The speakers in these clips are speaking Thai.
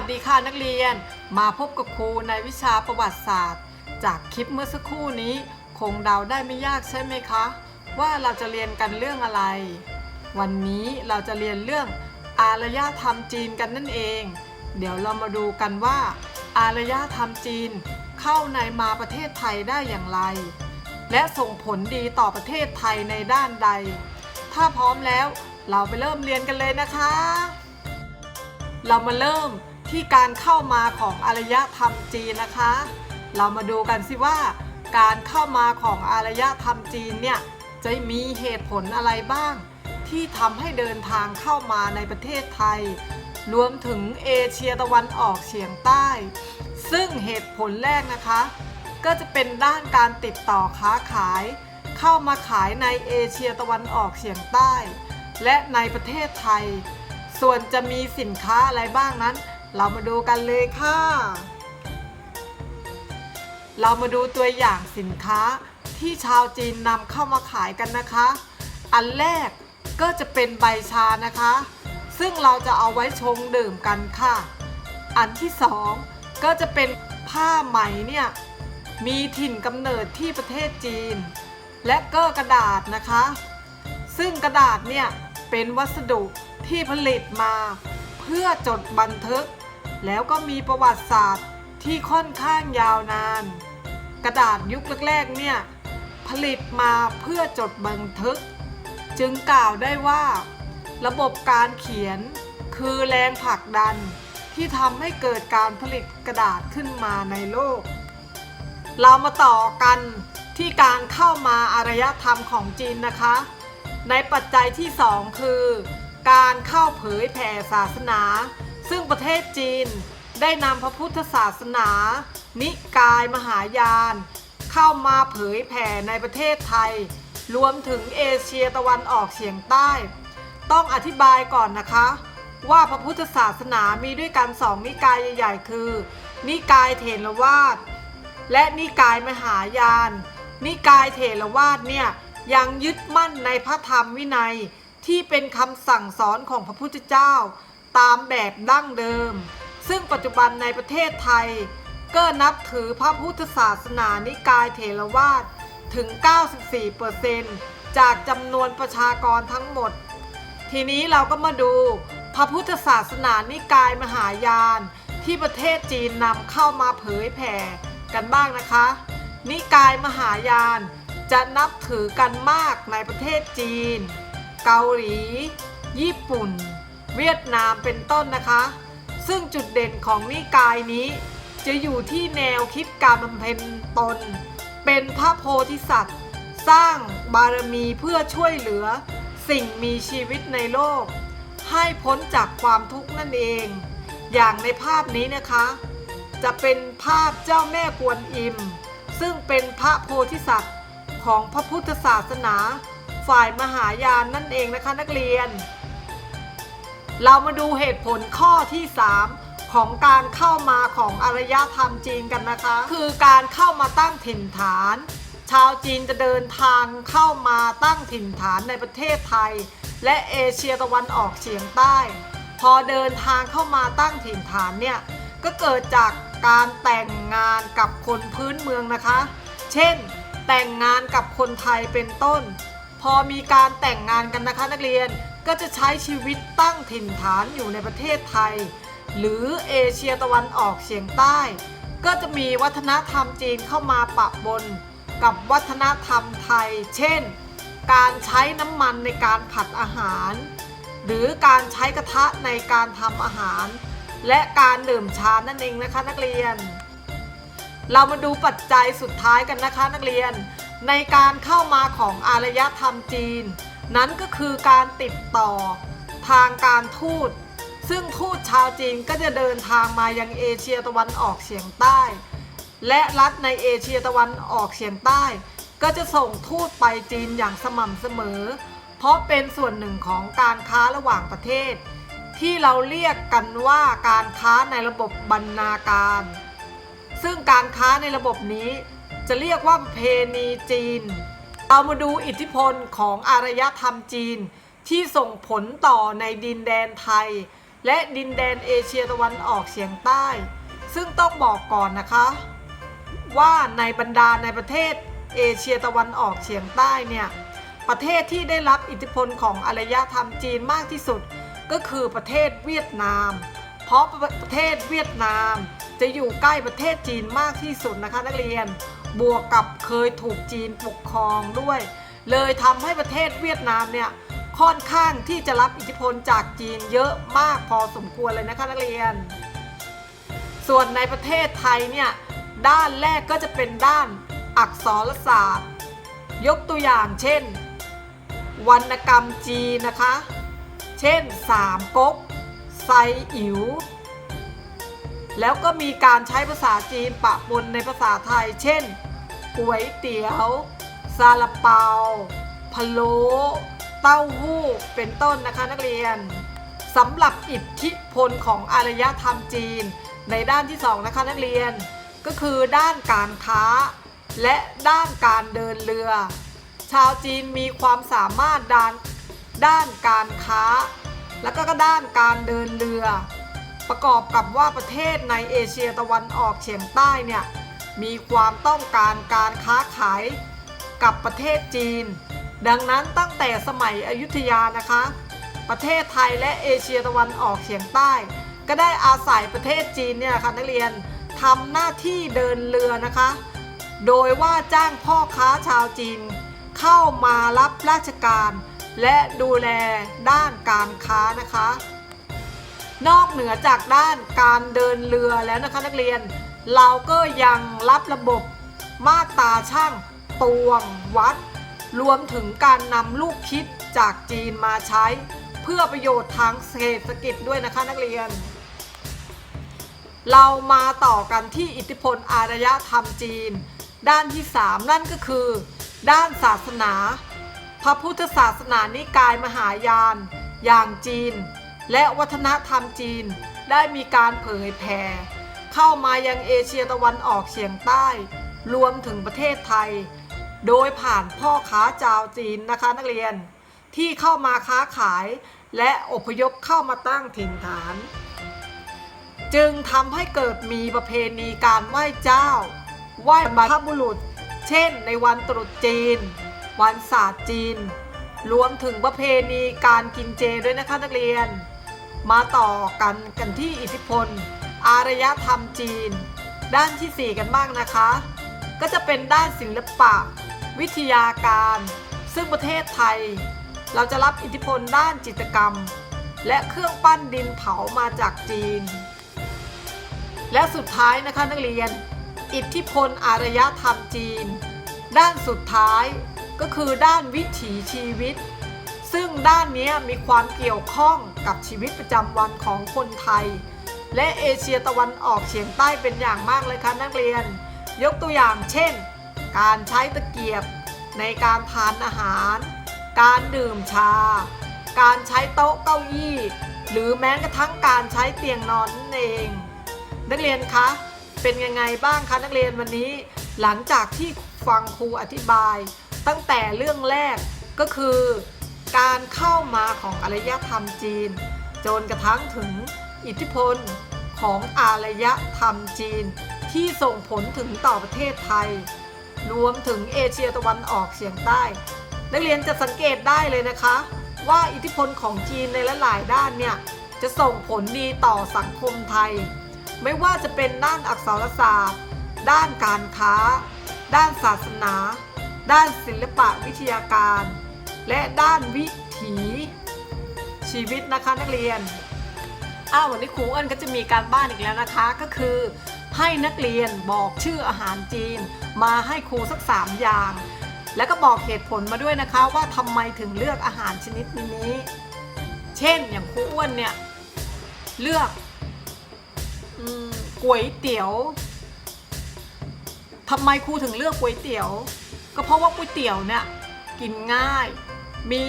วัสดีค่ะนักเรียน มาพบกับครูในวิชาประวัติศาสตร์ จากคลิปเมื่อสักครู่นี้ คงเดาได้ไม่ยากใช่ไหมคะ ว่าเราจะเรียนกันเรื่องอะไร วันนี้เราจะเรียนเรื่องอารยธรรมจีนกันนั่นเอง เดี๋ยวเรามาดูกันว่า อารยธรรมจีน เข้าในมาประเทศไทยได้อย่างไร และส่งผลดีต่อประเทศไทยในด้านใด ถ้าพร้อมแล้วเราไปเริ่มเรียนกันเลยนะคะเรามาเริ่ม ที่การเข้ามาของอารยธรรมจีนนะคะ เรามาดูกันสิว่า การเข้ามาของอารยธรรมจีนเนี่ยจะมีเหตุผลอะไรบ้าง ที่ทำให้เดินทางเข้ามาในประเทศไทย รวมถึงเอเชียตะวันออกเฉียงใต้ ซึ่งเหตุผลแรกนะคะ ก็จะเป็นด้านการติดต่อค้าขาย เข้ามาขายในเอเชียตะวันออกเฉียงใต้ และในประเทศไทย ส่วนจะมีสินค้าอะไรบ้างนั้น เรามาดูกันเลยค่ะ เรามาดูตัวอย่างสินค้าที่ชาวจีนนำเข้ามาขายกันนะคะ อันแรกก็จะเป็นใบชานะคะ ซึ่งเราจะเอาไว้ชงดื่มกันค่ะ อันที่สองก็จะเป็นผ้าไหมเนี่ยมีถิ่นกำเนิดที่ประเทศจีน และก็กระดาษนะคะ ซึ่งกระดาษเนี่ยเป็นวัสดุที่ผลิตมา เพื่อจดบันทึก แล้วก็มีประวัติศาสตร์ที่ค่อนข้างยาวนาน กระดาษยุคแรกๆเนี่ย ผลิตมาเพื่อจดบันทึก จึงกล่าวได้ว่า ระบบการเขียนคือแรงผลักดันที่ทำให้เกิดการผลิตกระดาษขึ้นมาในโลก เรามาต่อกันที่การเข้ามาอารยธรรมของจีนนะคะ ในปัจจัยที่ 2 คือ การเข้าเผยแผ่ศาสนา ซึ่งประเทศจีนได้นำพระพุทธศาสนา นิกายมหายาน เข้ามาเผยแผ่ในประเทศไทย รวมถึงเอเชียตะวันออกเฉียงใต้ ต้องอธิบายก่อนนะคะ ว่าพระพุทธศาสนามีด้วยกันสองนิกายใหญ่ๆ คือ นิกายเถรวาทและนิกายมหายาน นิกายเถรวาทเนี่ยยังยึดมั่นในพระธรรมวินัยที่เป็นคำสั่งสอนของพระพุทธเจ้า ตามแบบดั้งเดิม ซึ่งปัจจุบันในประเทศไทย ก็นับถือพระพุทธศาสนานิกายเถรวาทถึง 94%จากจำนวนประชากรทั้งหมด ทีนี้เราก็มาดูพระพุทธศาสนานิกายมหายานที่ประเทศจีนนำเข้ามาเผยแผ่กันบ้างนะคะ นิกายมหายานจะนับถือกันมากในประเทศจีน เกาหลี ญี่ปุ่น เวียดนามเป็นต้นนะคะ ซึ่งจุดเด่นของนิกายนี้ จะอยู่ที่แนวคิดการบำเพ็ญตน เป็นพระโพธิสัตว์ สร้างบารมีเพื่อช่วยเหลือ สิ่งมีชีวิตในโลก ให้พ้นจากความทุกข์นั่นเอง อย่างในภาพนี้นะคะ จะเป็นภาพเจ้าแม่กวนอิม ซึ่งเป็นพระโพธิสัตว์ของพระพุทธศาสนา ฝ่ายมหายานนั่นเองนะคะนักเรียน เรามาดูเหตุผลข้อที่ 3 ของการเข้ามาของอารยธรรมจีนกันนะคะ คือการเข้ามาตั้งถิ่นฐาน ชาวจีนจะเดินทางเข้ามาตั้งถิ่นฐานในประเทศไทย และเอเชียตะวันออกเฉียงใต้ พอเดินทางเข้ามาตั้งถิ่นฐานเนี่ยก็เกิดจากการแต่งงานกับคนพื้นเมืองนะคะ เช่น แต่งงานกับคนไทยเป็นต้น พอมีการแต่งงานกันนะคะนักเรียน ก็จะใช้ชีวิตตั้งถิ่นฐานอยู่ในประเทศไทย หรือเอเชียตะวันออกเฉียงใต้ ก็จะมีวัฒนธรรมจีนเข้ามาปะปนกับวัฒนธรรมไทย เช่น การใช้น้ำมันในการผัดอาหาร หรือการใช้กระทะในการทำอาหาร และการดื่มชานั่นเองนะคะนักเรียน เรามาดูปัจจัยสุดท้ายกันนะคะนักเรียน ในการเข้ามาของอารยธรรมจีน นั้นก็คือการติดต่อทางการทูต ซึ่งทูตชาวจีนก็จะเดินทางมายังเอเชียตะวันออกเฉียงใต้ และรัฐในเอเชียตะวันออกเฉียงใต้ ก็จะส่งทูตไปจีนอย่างสม่ำเสมอ เพราะเป็นส่วนหนึ่งของการค้าระหว่างประเทศ ที่เราเรียกกันว่าการค้าในระบบบรรณาการ ซึ่งการค้าในระบบนี้จะเรียกว่าเพณีจีน เรามาดูอิทธิพลของอารยธรรมจีน ที่ส่งผลต่อในดินแดนไทย และดินแดนเอเชียตะวันออกเฉียงใต้ ซึ่งต้องบอกก่อนนะคะ ว่าในบรรดาในประเทศเอเชียตะวันออกเฉียงใต้เนี่ยประเทศที่ได้รับอิทธิพลของอารยธรรมจีนมากที่สุด ก็คือประเทศเวียดนาม เพราะประเทศเวียดนามจะอยู่ใกล้ประเทศจีนมากที่สุดนะคะนักเรียน บวกกับเคยถูกจีนปกครองด้วย เลยทำให้ประเทศเวียดนามเนี่ยค่อนข้างที่จะรับอิทธิพลจากจีนเยอะมากพอสมควรเลยนะคะนักเรียน ส่วนในประเทศไทยเนี่ยด้านแรกก็จะเป็นด้านอักษรศาสตร์ ยกตัวอย่างเช่น วรรณกรรมจีนนะคะ เช่นสามก๊กไซอิ๋ว แล้วก็มีการใช้ภาษาจีนปะปนในภาษาไทย เช่นก๋วยเตี๋ยวซาลาเปาพะโล้เต้าหู้เป็นต้นนะคะนักเรียนสำหรับอิทธิพลของอารยธรรมจีน ในด้านที่สองนะคะนักเรียน ก็คือด้านการค้า และด้านการเดินเรือ ชาวจีนมีความสามารถด้านด้านการค้า และก็ด้านการเดินเรือ ประกอบกับว่าประเทศในเอเชียตะวันออกเฉียงใต้เนี่ยมีความต้องการการค้าขายกับประเทศจีน ดังนั้นตั้งแต่สมัยอยุธยานะคะ ประเทศไทยและเอเชียตะวันออกเฉียงใต้ ก็ได้อาศัยประเทศจีนเนี่ยค่ะนักเรียนทำหน้าที่เดินเรือนะคะ โดยว่าจ้างพ่อค้าชาวจีน เข้ามารับราชการ และดูแลด้านการค้านะคะ นอกเหนือจากด้านการเดินเรือแล้วนะคะนักเรียน เราก็ยังรับระบบมาตราช่างตวงวัด รวมถึงการนำลูกคิดจากจีนมาใช้ เพื่อประโยชน์ทางเศรษฐกิจด้วยนะคะนักเรียน เรามาต่อกันที่อิทธิพลอารยธรรมจีน ด้านที่ 3 นั่นก็คือ ด้านศาสนา พระพุทธศาสนานิกายมหายาน อย่างจีน และวัฒนธรรมจีนได้มีการเผยแผ่เข้ามายังเอเชียตะวันออกเฉียงใต้ รวมถึงประเทศไทย โดยผ่านพ่อค้าชาวจีนนะคะนักเรียน ที่เข้ามาค้าขายและอพยพเข้ามาตั้งถิ่นฐาน จึงทำให้เกิดมีประเพณีการไหว้เจ้า ไหว้บรรพบุรุษ เช่น ในวันตรุษจีน วันศาสตร์จีน รวมถึงประเพณีการกินเจด้วยนะคะนักเรียน มาต่อกันกันที่อิทธิพล อารยธรรมจีน ด้านทีสี่ 4 กันบ้างนะคะ ก็จะเป็นด้านศิลปะ วิทยาการ ซึ่งประเทศไทย เราจะรับอิทธิพลด้านจิตรกรรม และเครื่องปั้นดินเผามาจากจีน และสุดท้ายนะคะนักเรียน อิทธิพลอารยธรรมจีน ด้านสุดท้ายก็คือด้านวิถีชีวิต ซึ่งด้านนี้มีความเกี่ยวข้อง กับชีวิตประจำวันของคนไทย และเอเชียตะวันออกเฉียงใต้เป็นอย่างมากเลยค่ะนักเรียน ยกตัวอย่างเช่น การใช้ตะเกียบ ในการทานอาหาร การดื่มชา การใช้โต๊ะเก้าอี้ หรือแม้กระทั่งการใช้เตียงนอนนั่นเอง นักเรียนคะเป็นยังไงบ้างคะนักเรียนวันนี้ หลังจากที่ฟังครูอธิบาย ตั้งแต่เรื่องแรกก็คือ การเข้ามาของอารยธรรมจีน จนกระทั่งถึงอิทธิพลของอารยธรรมจีน ที่ส่งผลถึงต่อประเทศไทย รวมถึงเอเชียตะวันออกเฉียงใต้ นักเรียนจะสังเกตได้เลยนะคะ ว่าอิทธิพลของจีนในหลายด้านเนี่ยจะส่งผลดีต่อสังคมไทย ไม่ว่าจะเป็นด้านอักษรศาสตร์ ด้านการค้า ด้านศาสนา ด้านศิลปะวิทยาการ และด้านวิถีชีวิตนะคะนักเรียน อ้าววันนี้ครูเอิญก็จะมีการบ้านอีกแล้วนะคะก็คือ ให้นักเรียนบอกชื่ออาหารจีน มาให้ครูสักสามอย่าง แล้วก็บอกเหตุผลมาด้วยนะคะ ว่าทำไมถึงเลือกอาหารชนิดนี้ เช่นอย่างครูอ้วนเนี่ยเลือกอก๋วยเตี๋ยวทำไมครูถึงเลือกก๋วยเตี๋ยว ก็เพราะว่าก๋วยเตี๋ยวเนี่ยกินง่าย มี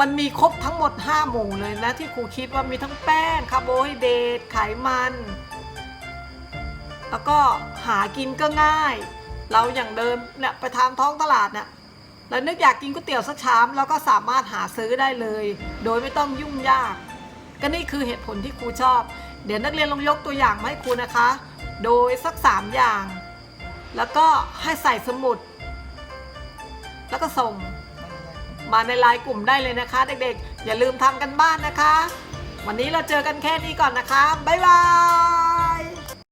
มันมีครบทั้งหมด 5 หมู่เลยนะที่ครูคิดว่ามีทั้งแป้งคาร์โบไฮเดรตไขมัน แล้วก็หากินก็ง่าย เราอย่างเดิมเนี่ยไปทางท้องตลาดเนี่ยแล้วนึกอยากกินก๋วยเตี๋ยวสักชามเราก็สามารถหาซื้อได้เลย โดยไม่ต้องยุ่งยาก ก็นี่คือเหตุผลที่ครูชอบ เดี๋ยวนักเรียนลองยกตัวอย่างมาให้ครูนะคะ โดยสักสามอย่าง แล้วก็ให้ใส่สมุด แล้วก็ส่งมาในไลน์กลุ่มได้เลยนะคะ เด็กๆ อย่าลืมทำกันบ้านนะคะ วันนี้เราเจอกันแค่นี้ก่อนนะคะ บ๊ายบาย